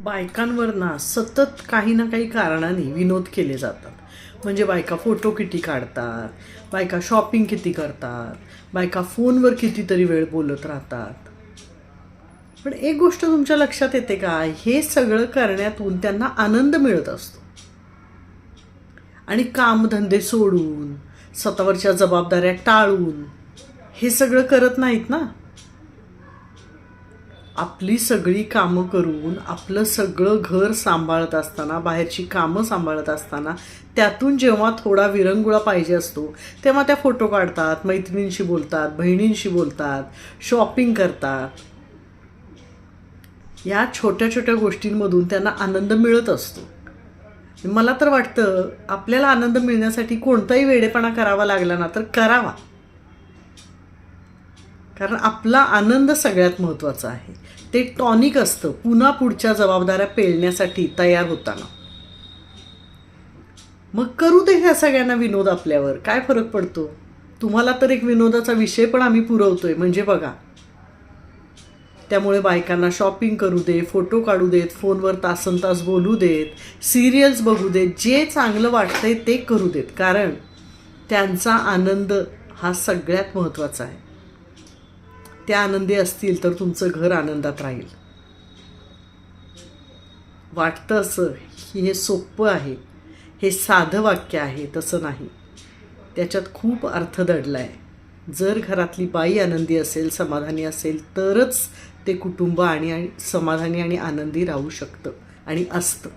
बायकांवर ना सतत काही ना काही कारणाने विनोद केले जातात. म्हणजे बायका फोटो किती काढतात बायका शॉपिंग किती करतात बायका फोनवर कितीतरी वेळ बोलत राहतात. पण एक गोष्ट तुमच्या लक्षात येते का? हे सगळं करण्यातून त्यांना आनंद मिळत असतो. आणि कामधंदे सोडून स्वतःवरच्या जबाबदाऱ्या टाळून हे सगळं करत नाहीत ना? आपली सगळी कामं करून आपलं सगळं घर सांभाळत असताना बाहेरची कामं सांभाळत असताना त्यातून जेव्हा थोडा विरंगुळा पाहिजे असतो तेव्हा त्या फोटो काढतात मैत्रिणींशी बोलतात बहिणींशी बोलतात शॉपिंग करतात. या छोट्या छोट्या गोष्टींमधून त्यांना आनंद मिळत असतो. मला तर वाटतं आपल्याला आनंद मिळण्यासाठी कोणताही वेडेपणा करावा लागला ना तर करावा. कारण आपला आनंद सगळ्यात महत्त्वाचा आहे. ते टॉनिक असतं पुन्हा पुढच्या जबाबदाऱ्या पेलण्यासाठी तयार होताना. मग करू दे ह्या सगळ्यांना विनोद आपल्यावर. काय फरक पडतो? तुम्हाला तर एक विनोदाचा विषय पण आम्ही पुरवतोय म्हणजे बघा. त्यामुळे बायकांना शॉपिंग करू दे फोटो काढू देत फोनवर तासन तास बोलू देत सिरियल्स बघू देत जे चांगलं वाटतंय ते करू देत. कारण त्यांचा आनंद हा सगळ्यात महत्त्वाचा आहे. त्या आनंदी असतील तर तुमचं घर आनंदात राहील. वाटतं असं की हे सोपं आहे हे साधं वाक्य आहे तसं नाही. त्याच्यात खूप अर्थ दडला आहे जर घरातली बाई आनंदी असेल समाधानी असेल तरच ते कुटुंब आणि आणि समाधानी आणि आनंदी राहू शकतं आणि असतं.